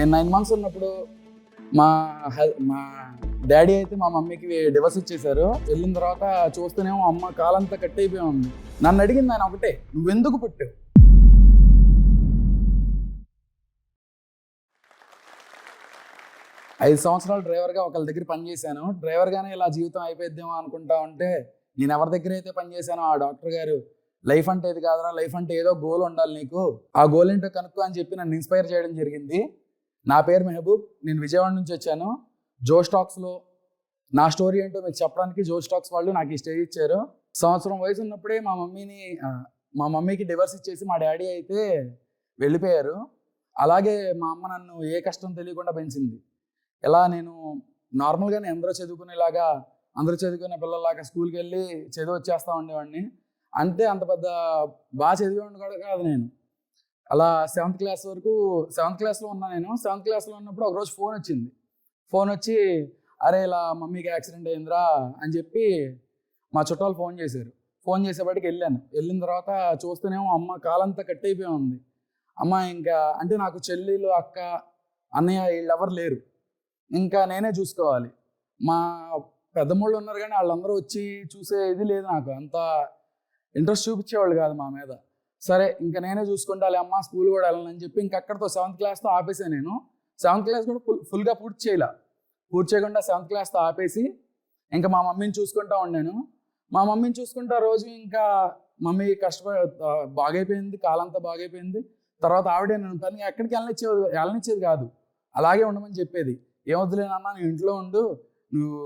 నేను nine months ఉన్నప్పుడు మా మా డాడీ అయితే మా మమ్మీకి డివర్స్ ఇచ్చేశారు. వెళ్ళిన తర్వాత చూస్తేనేమో అమ్మ కాలంతా కట్ అయిపోయి ఉంది. నన్ను అడిగింది ఆయన ఒకటే నువ్వెందుకు పుట్టావు? ఐదు సంవత్సరాలు డ్రైవర్గా ఒకళ్ళ దగ్గర పనిచేశాను డ్రైవర్గానే ఇలా జీవితం అయిపోయిద్దేమో అనుకుంటా ఉంటే నేను ఎవరి దగ్గర అయితే పనిచేశానో ఆ డాక్టర్ గారు లైఫ్ అంటే ఇది కాదురా లైఫ్ అంటే ఏదో గోల్ ఉండాలి నీకు. ఆ గోల్ ఏంటో కనుక్కో అని చెప్పి నన్ను ఇన్స్పైర్ చేయడం జరిగింది. నా పేరు మెహబూబ్ నేను విజయవాడ నుంచి వచ్చాను. జో స్టాక్స్లో నా స్టోరీ ఏంటో మీకు చెప్పడానికి జో స్టాక్స్ వాళ్ళు నాకు ఈ స్టేజ్ ఇచ్చారు. సంవత్సరం వయసు ఉన్నప్పుడే మా మమ్మీని మా మమ్మీకి డివర్స్ ఇచ్చేసి మా డాడీ అయితే వెళ్ళిపోయారు. అలాగే మా అమ్మ నన్ను ఏ కష్టం తెలియకుండా పెంచింది. ఎలా నేను నార్మల్గానే అందరూ చదువుకునేలాగా అందరూ చదువుకునే పిల్లల్లాగా స్కూల్కి వెళ్ళి చదివి వచ్చేస్తా ఉండేవాడిని. అంతే అంత పెద్ద బాగా చదివేవాడిని కూడా కాదు నేను. అలా సెవెంత్ క్లాస్ వరకు సెవెంత్ క్లాస్లో ఉన్నా నేను. సెవెంత్ క్లాస్లో ఉన్నప్పుడు ఒకరోజు ఫోన్ వచ్చింది. ఫోన్ వచ్చి అరే ఇలా మమ్మీకి యాక్సిడెంట్ అయిందిరా అని చెప్పి మా చుట్టాలు ఫోన్ చేశారు. ఫోన్ చేసేపాటికి వెళ్ళాను. వెళ్ళిన తర్వాత చూస్తేనేమో అమ్మ కాలంతా కట్ అయిపోయి ఉంది. అమ్మ ఇంకా అంటే నాకు చెల్లెలు అక్క అన్నయ్య వీళ్ళు ఎవరు లేరు. ఇంకా నేనే చూసుకోవాలి. మా పెద్దమ్మళ్ళు ఉన్నారు కానీ వాళ్ళందరూ వచ్చి చూసే ఇది లేదు నాకు. అంత ఇంట్రెస్ట్ చూపించేవాళ్ళు కాదు మా మీద. సరే ఇంకా నేనే చూసుకుంటాలి అమ్మ స్కూల్ కూడా వెళ్ళాలని చెప్పి ఇంకక్కడితో సెవెంత్ క్లాస్తో ఆపేసాను నేను. సెవెంత్ క్లాస్ కూడా ఫుల్ ఫుల్గా పూర్తి చేయలే. పూర్తి చేయకుండా సెవెంత్ క్లాస్తో ఆపేసి ఇంకా మా మమ్మీని చూసుకుంటా ఉండాను. మా మమ్మీని చూసుకుంటా రోజు ఇంకా మమ్మీ కష్టపడి బాగైపోయింది కాలంతా బాగైపోయింది. తర్వాత ఆవిడే నన్ను పని ఎక్కడికి వెళ్ళనిచ్చేది వెళ్ళనిచ్చేది కాదు. అలాగే ఉండమని చెప్పేది. ఏమొద్దులేనన్నా నువ్వు ఇంట్లో ఉండు నువ్వు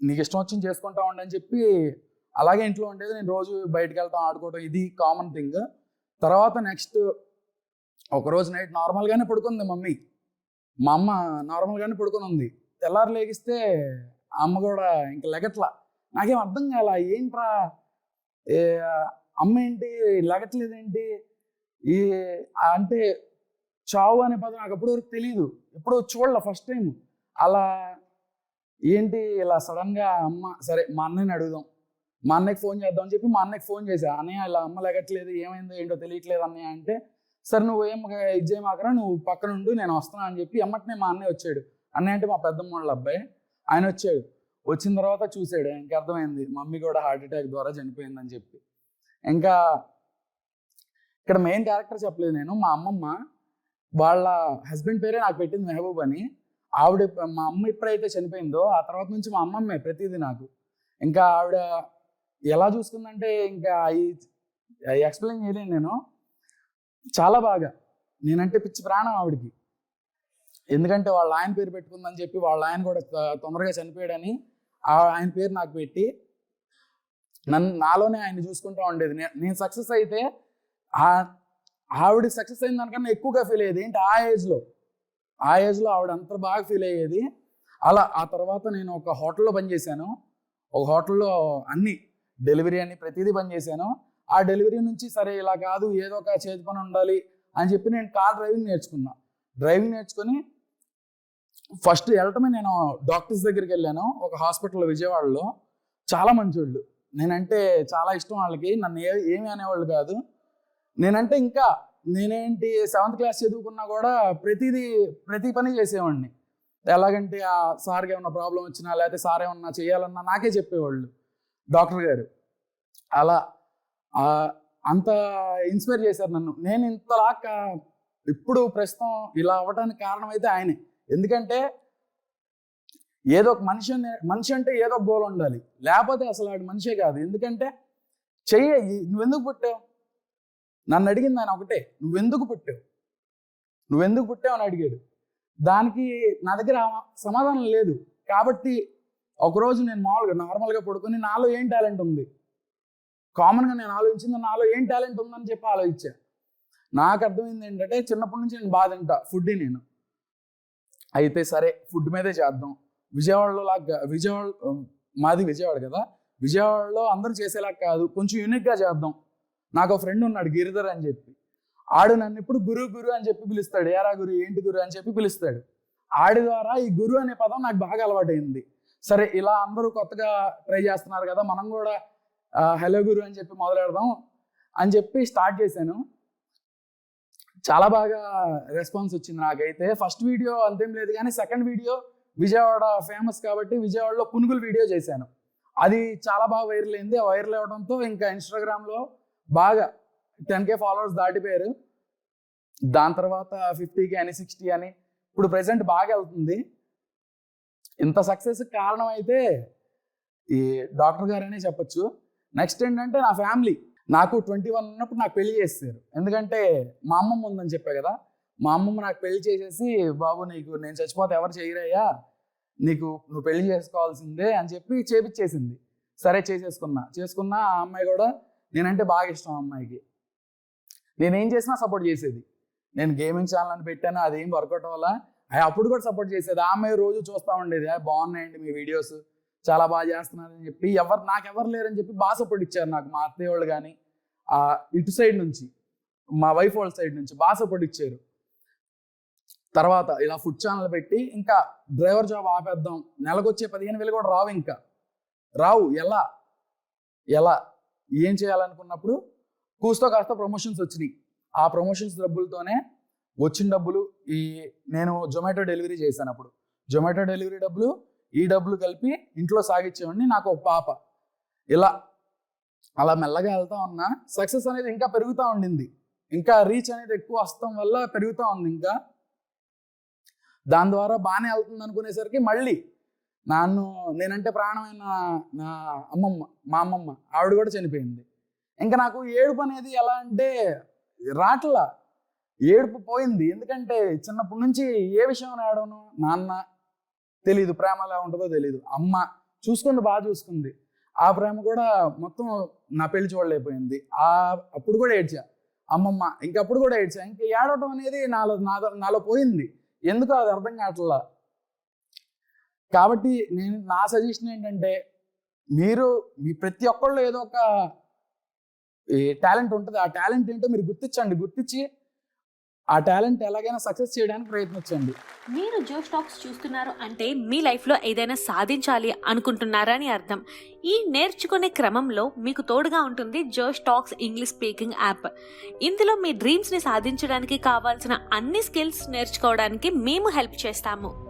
నీకు ఇష్టం వచ్చింది చేసుకుంటా ఉండు అని చెప్పి అలాగే ఇంట్లో ఉండేది. నేను రోజు బయటకు వెళ్తాం ఆడుకోవడం ఇది కామన్ థింగ్ తర్వాత నెక్స్ట్ ఒకరోజు నైట్ నార్మల్గానే పడుకుంది మమ్మీ. మా అమ్మ నార్మల్గానే పడుకొని ఉంది తెల్లారు లేగిస్తే ఆ అమ్మ కూడా ఇంక లెగట్లా. నాకేం అర్థం కాల ఏంట్రా? అమ్మ ఏంటి? లెగట్లేదేంటి? ఈ అంటే చావు అనే పదం నాకు అప్పటి వరకు తెలియదు ఎప్పుడో చూడలే ఫస్ట్ టైం అలా ఏంటి ఇలా సడన్గా అమ్మ సరే మా అన్నయ్యని అడుగుదాం. మా అన్నయ్యకి ఫోన్ చేద్దాం అని చెప్పి మా అన్నయ్యకి ఫోన్ చేశా. అన్నయ్య ఇలా అమ్మ లెగట్లేదు ఏమైందో ఏంటో తెలియట్లేదు అన్నయ్య అంటే సరే నువ్వు ఏం ఇది చేయమాకరా నువ్వు పక్కన ఉండు నేను వస్తున్నా అని చెప్పి ఎమ్మటనే మా అన్నయ్య వచ్చాడు. అన్నయ్య అంటే మా పెద్దమ్మ వాళ్ళ అబ్బాయి. ఆయన వచ్చాడు. వచ్చిన తర్వాత చూసాడు ఇంకా అర్థమైంది. మమ్మీ కూడా హార్ట్ అటాక్ ద్వారా చనిపోయిందని చెప్పి. ఇంకా ఇక్కడ మెయిన్ క్యారెక్టర్ చెప్పలేదు నేను. మా అమ్మమ్మ వాళ్ళ హస్బెండ్ పేరే నాకు పెట్టింది మెహబూబ్ అని. ఆవిడ మా అమ్మ ఎప్పుడైతే చనిపోయిందో ఆ తర్వాత నుంచి మా అమ్మమ్మే ప్రతిదీ నాకు. ఇంకా ఆవిడ ఎలా చూసుకుందంటే ఇంకా ఎక్స్ప్లెయిన్ చేయలేను నేను. చాలా బాగా. నేనంటే పిచ్చి ప్రాణం ఆవిడకి. ఎందుకంటే వాళ్ళ ఆయన పేరు పెట్టుకుందని చెప్పి వాళ్ళ ఆయన కూడా తొందరగా చనిపోయాడని ఆ ఆయన పేరు నాకు పెట్టి నన్ను నాలోనే ఆయన చూసుకుంటూ ఉండేది. నేను సక్సెస్ అయితే ఆ ఆవిడ సక్సెస్ అయిన దానికన్నా ఎక్కువగా ఫీల్ అయ్యేది. ఏంటి? ఆ ఏజ్లో ఆ ఏజ్లో ఆవిడ అంత బాగా ఫీల్ అయ్యేది. అలా ఆ తర్వాత నేను ఒక హోటల్లో పనిచేశాను. ఒక హోటల్లో అన్ని డెలివరీ అని ప్రతిదీ పని చేశాను. ఆ డెలివరీ నుంచి సరే ఇలా కాదు ఏదో ఒక చేతి పని ఉండాలి అని చెప్పి నేను కార్ డ్రైవింగ్ నేర్చుకున్నా. డ్రైవింగ్ నేర్చుకుని ఫస్ట్ వెళ్ళటమే నేను డాక్టర్స్ దగ్గరికి వెళ్ళాను ఒక హాస్పిటల్ విజయవాడలో. చాలా మంచోళ్ళు. నేనంటే చాలా ఇష్టం వాళ్ళకి నన్ను ఏ ఏమి అనేవాళ్ళు కాదు. నేనంటే ఇంకా నేనేంటి సెవెంత్ క్లాస్ చదువుకున్నా కూడా ప్రతిదీ ప్రతి పని చేసేవాడిని. ఎలాగంటే ఆ సార్కి ఏమన్నా ప్రాబ్లం వచ్చినా లేకపోతే సార్ ఏమన్నా చేయాలన్నా నాకే చెప్పేవాళ్ళు. డాక్టర్ గారు. అలా అంత ఇన్స్పైర్ చేశారు నన్ను. నేను ఇంతలాగా ఇప్పుడు ప్రస్తుతం ఇలా అవ్వడానికి కారణం అయితే ఆయనే. ఎందుకంటే ఏదో ఒక మనిషి మనిషి అంటే ఏదో ఒక గోల్ ఉండాలి. లేకపోతే అసలు ఆడు మనిషే కాదు. ఎందుకంటే చెయ్యి నువ్వెందుకు పుట్టావు? నన్ను అడిగింది ఆయన ఒకటే. నువ్వెందుకు పుట్టావు? నువ్వెందుకు పుట్టావు అని అడిగాడు. దానికి నా దగ్గర సమాధానం లేదు. కాబట్టి ఒకరోజు నేను మామూలుగా నార్మల్గా పడుకొని నాలో ఏం టాలెంట్ ఉంది? కామన్గా నేను ఆలోచించింది నాలో ఏం టాలెంట్ ఉందని చెప్పి ఆలోచించా. నాకు అర్థమైంది ఏంటంటే చిన్నప్పటి నుంచి నేను బాగా తింటా ఫుడ్ నేను. అయితే సరే ఫుడ్ మీదే చేద్దాం. విజయవాడలో లాగా విజయవాడ మాది విజయవాడ కదా. విజయవాడలో అందరూ చేసేలా కాదు కొంచెం యూనిక్గా చేద్దాం. నాకు ఒక ఫ్రెండ్ ఉన్నాడు గిరిధర్ అని చెప్పి. ఆడు నన్ను ఇప్పుడు గురువు గురు అని చెప్పి పిలుస్తాడు. ఏరా గురు ఏంటి గురు అని చెప్పి పిలుస్తాడు. ఆడి ద్వారా ఈ గురు అనే పదం నాకు బాగా అలవాటైంది. సరే ఇలా అందరూ కొత్తగా ట్రై చేస్తున్నారు కదా మనం కూడా హలో గురు అని చెప్పి మొదలెడదాం అని చెప్పి స్టార్ట్ చేశాను. చాలా బాగా రెస్పాన్స్ వచ్చింది నాకైతే. ఫస్ట్ వీడియో అంతేం లేదు కానీ సెకండ్ వీడియో విజయవాడ ఫేమస్ కాబట్టి విజయవాడలో పునుగులు వీడియో చేశాను. అది చాలా బాగా వైరల్ అయింది. ఆ వైరల్ అవడంతో ఇంకా ఇన్స్టాగ్రామ్లో బాగా టెన్ కే ఫాలోవర్స్ దాటిపోయారు. దాని తర్వాత ఫిఫ్టీకి అని సిక్స్టీ అని ఇప్పుడు ప్రెసెంట్ బాగా వెళ్తుంది. ఇంత సక్సెస్ కారణం అయితే ఈ డాక్టర్ గారనే చెప్పొచ్చు. నెక్స్ట్ ఏంటంటే నా ఫ్యామిలీ నాకు ట్వంటీ వన్ ఉన్నప్పుడు నాకు పెళ్ళి చేస్తారు ఎందుకంటే మా అమ్మమ్మ ఉందని చెప్పా కదా. మా అమ్మమ్మ నాకు పెళ్ళి చేసేసి బాబు నీకు నేను చచ్చిపోతే ఎవరు చేయరయ్యా? నీకు నువ్వు పెళ్ళి చేసుకోవాల్సిందే అని చెప్పి చేపిచ్చేసింది. సరే చేసేసుకున్నా. చేసుకున్నా ఆ అమ్మాయి కూడా నేనంటే బాగా ఇష్టం ఆ అమ్మాయికి. నేనేం చేసినా సపోర్ట్ చేసేది. నేను గేమింగ్ ఛానల్ అని పెట్టాను అదేం వర్కౌట్ వల్ల అప్పుడు కూడా సపోర్ట్ చేసేది. ఆమె రోజు చూస్తూ ఉండేది. బాగున్నాయండి మీ వీడియోస్ చాలా బాగా చేస్తున్నారని చెప్పి ఎవరు నాకు ఎవరు లేరని చెప్పి బాగా సపోర్ట్ ఇచ్చారు నాకు. మా అత్తయ్య వాళ్ళు కానీ ఇటు సైడ్ నుంచి మా వైఫ్ వాళ్ళ సైడ్ నుంచి బాగా సపోర్ట్ ఇచ్చారు. తర్వాత ఇలా ఫుడ్ ఛానల్ పెట్టి ఇంకా డ్రైవర్ జాబ్ ఆపేద్దాం. నెలకొచ్చే పదిహేను వేలు కూడా రావు ఇంకా. రావు. ఎలా? ఎలా? ఏం చేయాలనుకున్నప్పుడు కూస్తో కాస్త ప్రమోషన్స్ వచ్చినాయి. ఆ ప్రమోషన్స్ డబ్బులతోనే వచ్చిన డబ్బులు ఈ నేను జొమాటో డెలివరీ చేశాను అప్పుడు. జొమాటో డెలివరీ డబ్బులు ఈ డబ్బులు కలిపి ఇంట్లో సాగిచ్చేవాడిని నాకు ఒక పాప. ఇలా అలా మెల్లగా వెళ్తా ఉన్నా సక్సెస్ అనేది ఇంకా పెరుగుతూ ఉండింది. ఇంకా రీచ్ అనేది ఎక్కువ వస్తాం వల్ల పెరుగుతూ ఉంది ఇంకా. దాని ద్వారా బాగానే వెళ్తుంది అనుకునేసరికి మళ్ళీ నన్ను నేనంటే ప్రాణమైన నా అమ్మమ్మ మా అమ్మమ్మ ఆవిడ కూడా చనిపోయింది. ఇంకా నాకు ఏడుపు అనేది ఎలా అంటే రాట్లా. ఏడుపు పోయింది. ఎందుకంటే చిన్నప్పటి నుంచి ఏ విషయం ఏడవను నాన్న తెలీదు ప్రేమ ఎలా ఉంటుందో తెలీదు. అమ్మ చూసుకుంది బాగా చూసుకుంది. ఆ ప్రేమ కూడా మొత్తం నా పెళ్ళి చూడలేకపోయింది ఆ అప్పుడు కూడా ఏడ్చా. అమ్మమ్మ ఇంకప్పుడు కూడా ఏడ్చా. ఇంకా ఏడవటం అనేది నాలో నాలో నాలో పోయింది. ఎందుకు అది అర్థం కావట్లా? కాబట్టి నేను నా సజెషన్ ఏంటంటే మీరు మీ ప్రతి ఒక్కళ్ళు ఏదో ఒక టాలెంట్ ఉంటుంది. ఆ టాలెంట్ ఏంటో మీరు గుర్తించండి. గుర్తించి ఆ టాలెంట్ ఎలాగైనా సక్సెస్ చేయడానికి ప్రయత్నించండి. మీరు జో స్టాక్స్ చూస్తున్నారు అంటే మీ లైఫ్లో ఏదైనా సాధించాలి అనుకుంటున్నారని అర్థం. ఈ నేర్చుకునే క్రమంలో మీకు తోడుగా ఉంటుంది Josh Talks English speaking app. ఇందులో మీ డ్రీమ్స్ని సాధించడానికి కావాల్సిన అన్ని స్కిల్స్ నేర్చుకోవడానికి మేము హెల్ప్ చేస్తాము.